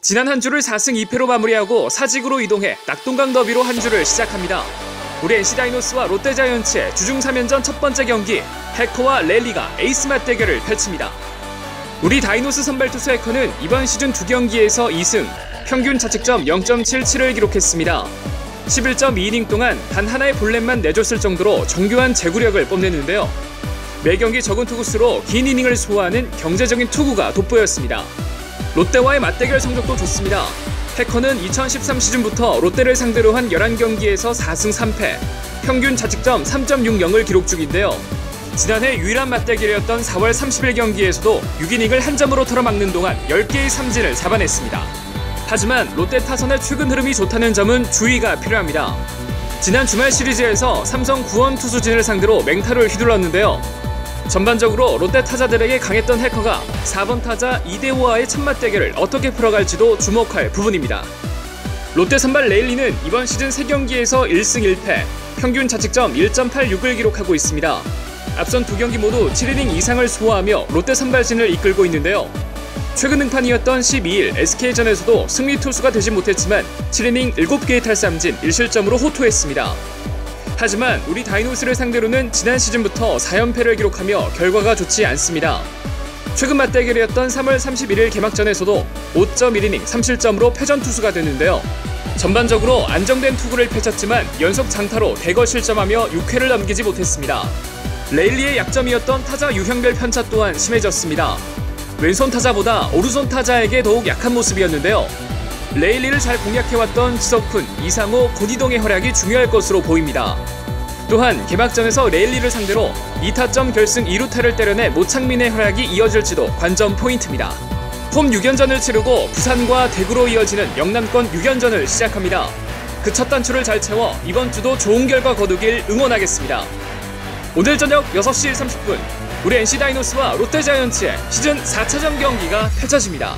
지난 한 주를 4승 2패로 마무리하고 사직으로 이동해 낙동강 더비로 한 주를 시작합니다. 우리 NC 다이노스와 롯데 자이언츠의 주중 3연전 첫 번째 경기 해커와 랠리가 에이스 맞대결을 펼칩니다. 우리 다이노스 선발 투수 해커는 이번 시즌 두 경기에서 2승, 평균 자책점 0.77을 기록했습니다. 11.2이닝 동안 단 하나의 볼넷만 내줬을 정도로 정교한 제구력을 뽐냈는데요. 매 경기 적은 투구수로 긴 이닝을 소화하는 경제적인 투구가 돋보였습니다. 롯데와의 맞대결 성적도 좋습니다. 해커는 2013 시즌부터 롯데를 상대로 한 11경기에서 4승 3패, 평균 자책점 3.60을 기록 중인데요. 지난해 유일한 맞대결이었던 4월 30일 경기에서도 6이닝을 한 점으로 털어막는 동안 10개의 삼진을 잡아냈습니다. 하지만 롯데 타선의 최근 흐름이 좋다는 점은 주의가 필요합니다. 지난 주말 시리즈에서 삼성 구원 투수진을 상대로 맹타를 휘둘렀는데요. 전반적으로 롯데 타자들에게 강했던 해커가 4번 타자 이대호와의 첫 맞대결을 어떻게 풀어갈지도 주목할 부분입니다. 롯데 선발 레일리는 이번 시즌 3경기에서 1승 1패, 평균 자책점 1.86을 기록하고 있습니다. 앞선 두 경기 모두 7이닝 이상을 소화하며 롯데 선발진을 이끌고 있는데요. 최근 등판이었던 12일 SK전에서도 승리 투수가 되지 못했지만 7이닝 7개의 탈삼진 1실점으로 호투했습니다. 하지만 우리 다이노스를 상대로는 지난 시즌부터 4연패를 기록하며 결과가 좋지 않습니다. 최근 맞대결이었던 3월 31일 개막전에서도 5.1이닝 3실점으로 패전 투수가 됐는데요. 전반적으로 안정된 투구를 펼쳤지만 연속 장타로 대거 실점하며 6회를 넘기지 못했습니다. 레일리의 약점이었던 타자 유형별 편차 또한 심해졌습니다. 왼손 타자보다 오른손 타자에게 더욱 약한 모습이었는데요. 레일리를 잘 공략해왔던 지석훈, 이상호, 고디동의 활약이 중요할 것으로 보입니다. 또한 개막전에서 레일리를 상대로 2타점 결승 2루타를 때려내 모창민의 활약이 이어질지도 관전 포인트입니다. 홈 6연전을 치르고 부산과 대구로 이어지는 영남권 6연전을 시작합니다. 그 첫 단추를 잘 채워 이번 주도 좋은 결과 거두길 응원하겠습니다. 오늘 저녁 6시 30분 우리 NC 다이노스와 롯데자이언츠의 시즌 4차전 경기가 펼쳐집니다.